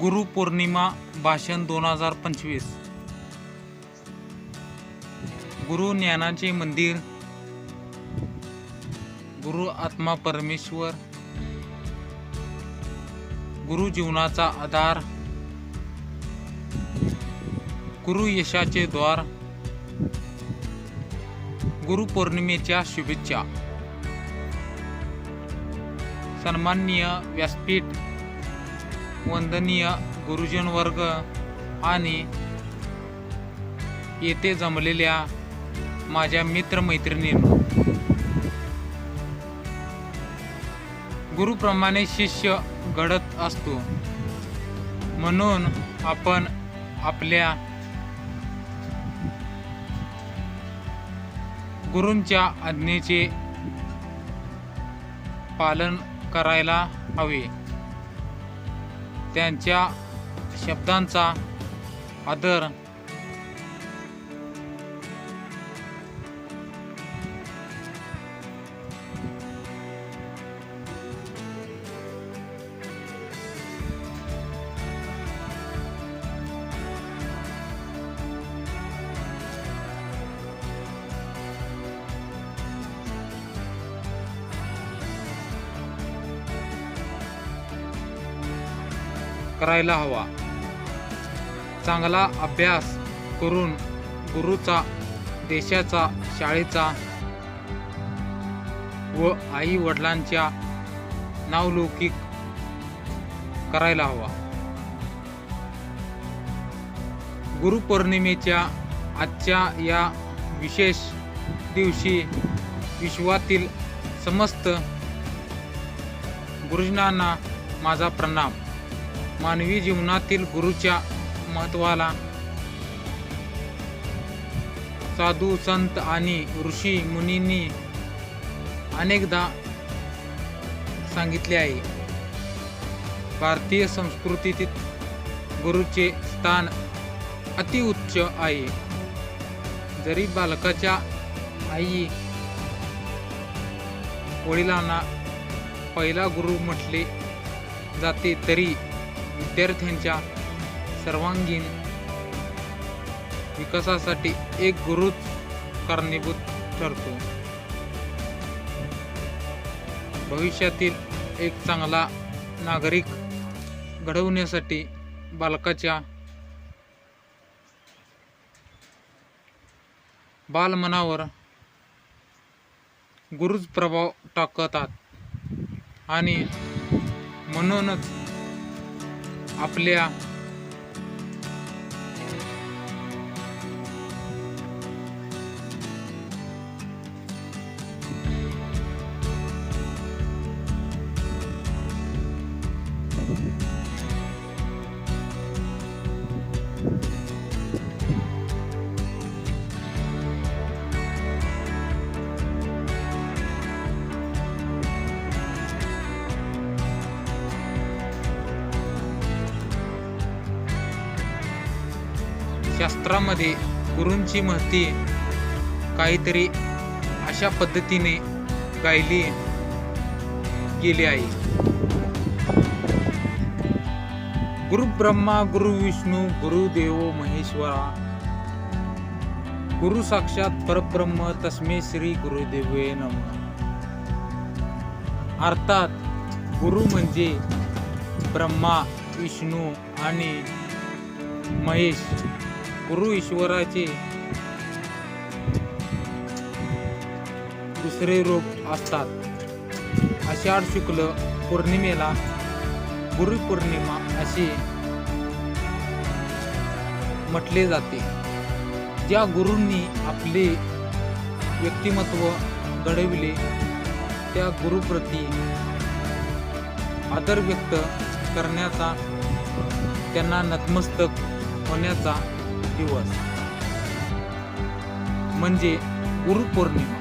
गुरुपौर्णिमा भाषण दोन हजार पंचवीस. गुरु ज्ञानाचे मंदिर. गुरु आत्मा परमेश्वर. गुरु जीवनाचा आधार. गुरु यशाचे द्वार. गुरुपौर्णिमेच्या शुभेच्छा. सन्माननीय व्यासपीठ वंदनीय गुरुजन वर्ग आणि येथे जमलेल्या माझ्या मित्रमैत्रिणींनो. गुरुप्रमाणे शिष्य घडत असतो. म्हणून आपण आपल्या गुरूंच्या आज्ञेचे पालन करायला हवे. त्यांच्या शब्दांचा आदर करायला हवा. चांगला अभ्यास करून गुरुचा देशाचा शाळेचा व आई वडिलांच्या नावलौकिक करायला हवा. गुरुपौर्णिमेच्या आजच्या या विशेष दिवशी विश्वातील समस्त गुरुजनांना माझा प्रणाम. मानवी जीवनातील गुरुच्या महत्वाला साधू संत आणि ऋषी मुनींनी अनेकदा सांगितले आहे. भारतीय संस्कृतीतील गुरुचे स्थान अतिउच्च आहे. जरी बालकाच्या आई वडिलांना पहिला गुरु म्हटले जाते तरी विद्यार्थ्यांच्या सर्वांगीण विकासासाठी एक गुरुच कारणीभूत ठरतो. भविष्यातील एक चांगला नागरिक घडवण्यासाठी बालकाच्या बालमनावर गुरुज प्रभाव टाकतात आणि म्हणूनच आपल्या शास्त्रामध्ये गुरूंची महती काहीतरी अशा पद्धतीने गायली गेली आहे. गुरु ब्रह्मा गुरु विष्णू गुरुदेव महेश्वरा गुरु साक्षात परब्रह्म तस्मे श्री गुरुदेवे नम. अर्थात गुरु म्हणजे ब्रह्मा विष्णू आणि महेश. गुरु ईश्वराचे दुसरे रूप असतात. आषाढ शुक्ल पौर्णिमेला गुरुपौर्णिमा असे म्हटले जाते. ज्या गुरूंनी आपले व्यक्तिमत्व घडविले त्या गुरुप्रती आदर व्यक्त करण्याचा त्यांना नतमस्तक होण्याचा दिवस. म्हणजे गुरुपौर्णिमा.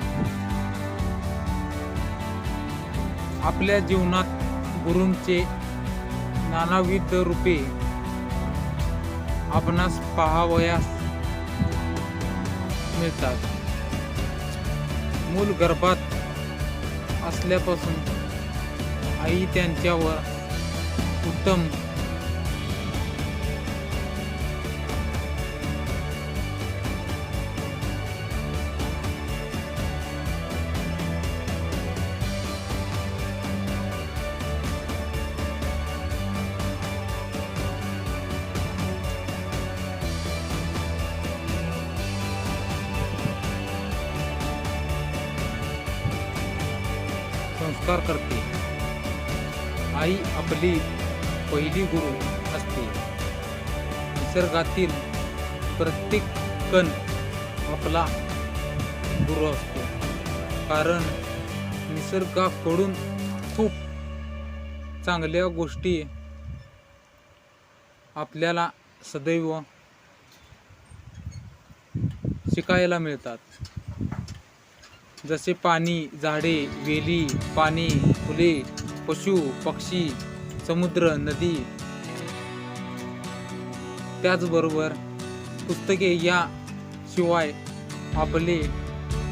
आपल्या जीवनात गुरूंचे नानाविध रूपे आपणास पाहावयास मिळतात. मूल गर्भात असल्यापासून आई त्यांच्यावर उत्तम संस्कार करते. आई आपली पहिली गुरु असते. निसर्गातील प्रत्येक कण आपला गुरु असतो. कारण निसर्गाकडून खूप चांगल्या गोष्टी आपल्याला सदैव शिकायला मिळतात. जसे पाणी झाडे वेली पाणी फुले पशु पक्षी समुद्र नदी. त्याचबरोबर पुस्तके या शिवाय आपले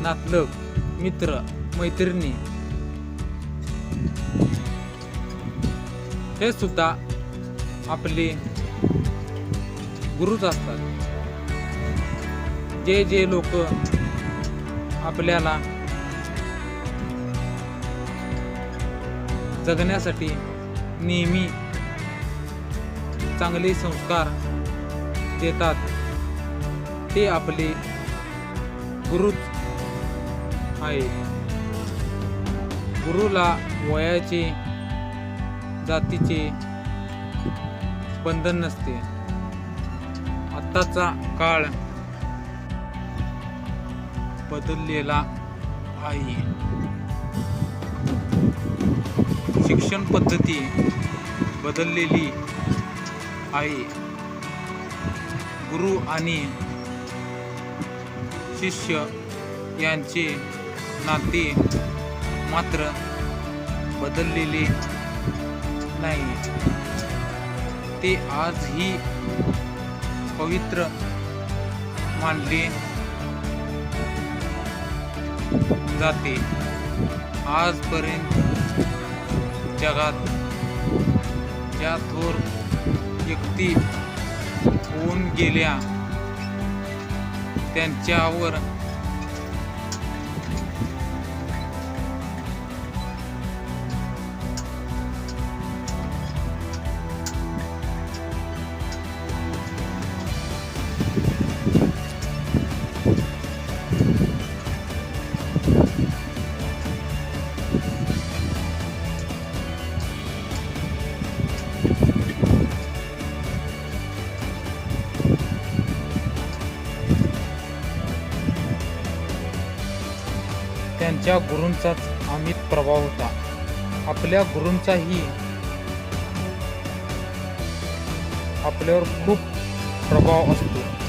नातलग मित्र मैत्रिणी. हे सुद्धा आपले गुरुच असतात. जे जे लोक आपल्याला जगण्यासाठी नेहमी चांगले संस्कार देतात. ते आपले गुरुच आहे गुरुला वयाचे जातीचे बंधन नसते. आत्ताचा काळ बदललेला आहे. शिक्षण पद्धती बदललेली आहे. गुरु आणि शिष्य यांचे नाते मात्र बदललेले नाही. ते आजही पवित्र मानले जाते. आजपर्यंत जगात ज्या थोर व्यक्ती होऊन गेल्या त्यांच्यावर त्यांच्या गुरूंचाच अमित प्रभाव होता. आपल्या गुरूंचाही आपल्यावर खूप प्रभाव असतो.